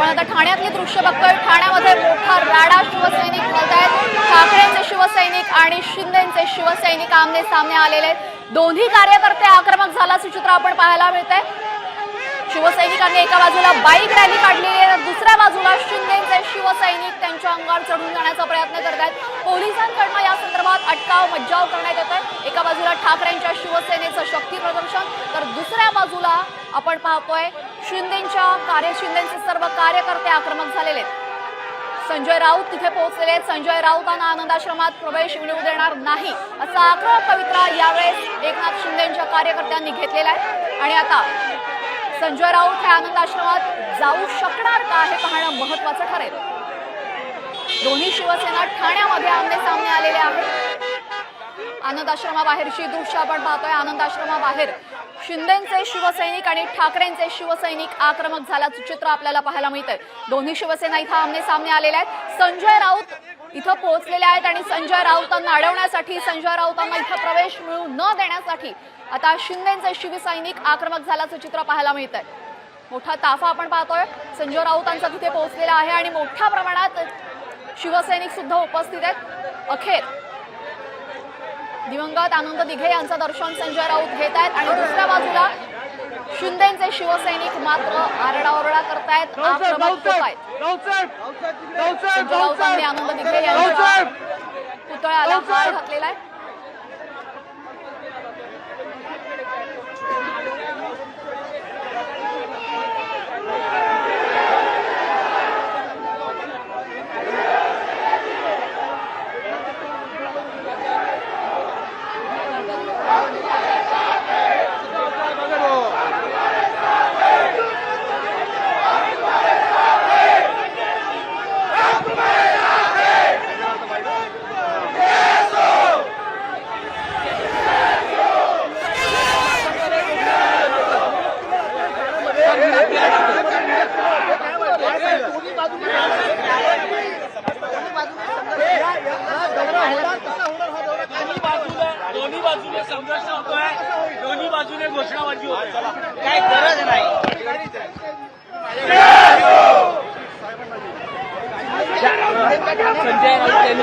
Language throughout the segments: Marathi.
आपण आता ठाण्यातली दृश्य बघतोय. ठाण्यामध्ये मोठा राडा शिवसैनिक घालतायत ठाकरेंचे शिवसैनिक आणि शिंदेचे शिवसैनिक आमने सामने आलेले आहेत. दोन्ही कार्यकर्ते आक्रमक झाल्याचं चित्र आपण पाहायला मिळतंय. शिवसैनिकांनी एका बाजूला बाईक रॅली काढलेली आहे दुसऱ्या बाजूला शिंदेचे शिवसैनिक त्यांच्या अंगावर चढून जाण्याचा प्रयत्न करत आहेत. पोलिसांकडनं या संदर्भात अटकाव मज्जाव करण्यात येतोय. एका बाजूला ठाकरेंच्या शिवसेनेचं शक्ती प्रदर्शन तर दुसऱ्या बाजूला आपण पाहतोय शिंदेच्या कार्य शिंदेचे सर्व कार्यकर्ते आक्रमक झालेले आहेत. संजय राऊत तिथे पोहोचलेले आहेत. संजय राऊतांना आनंदाश्रमात प्रवेश मिळवू देणार नाही असा आक्रमक पवित्रा यावेळेस एकनाथ शिंदेच्या कार्यकर्त्यांनी घेतलेला आहे. आणि आता संजय राऊत हे आनंदाश्रमात जाऊ शकणार का हे पाहणं महत्वाचं ठरेल. दोन्ही शिवसेना ठाण्यामध्ये आमने सामने आलेले आहेत. आनंद आश्रमाबाहेरची दृश्य आपण पाहतोय. आनंद आश्रमाबाहेर शिंदेचे शिवसैनिक आणि ठाकरेंचे शिवसैनिक आक्रमक झाल्याचं चित्र आपल्याला पाहायला मिळतंय. दोन्ही शिवसेना इथं आमने सामने आलेल्या आहेत. संजय राऊत इथं पोहोचलेले आहेत आणि संजय राऊतांना अडवण्यासाठी संजय राऊतांना इथं प्रवेश मिळू न देण्यासाठी आता शिंदेचे शिवसैनिक आक्रमक झाल्याचं चित्र पाहायला मिळत आहे मोठा ताफा आपण पाहतोय. संजय राऊतांचा तिथे पोहोचलेला आहे आणि मोठ्या प्रमाणात शिवसैनिक सुद्धा उपस्थित आहेत. अखेर दिवंगत आनंद दिघे यांचं दर्शन संजय राऊत घेत आहेत. आणि दुसऱ्या बाजूला शिंदेचे शिवसैनिक मात्र आरडाओरडा करतायत आक्रमक होत आहेत संजय राऊतांनी आनंद दिघे यांच्या पुतळ्याला हार घातलेला आहे. बाजूने संघर्ष होतोय. दोन्ही बाजूने घोषणाबाजी होतोय. काय गरज नाही. संजय राऊत यांनी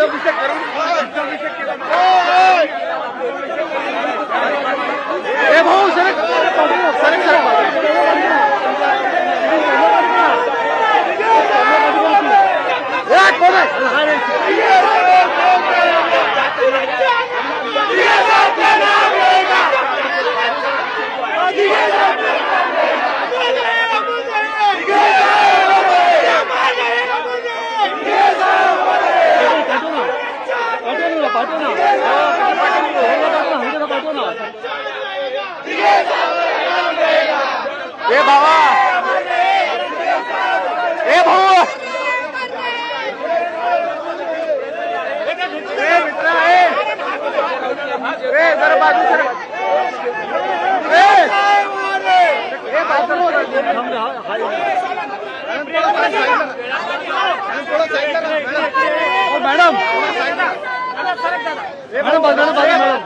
ए ए बाबा. ए भाऊ. ए मित्र ए. ए जरा बाजू सर. ए. ए बाजू madam. Madam madam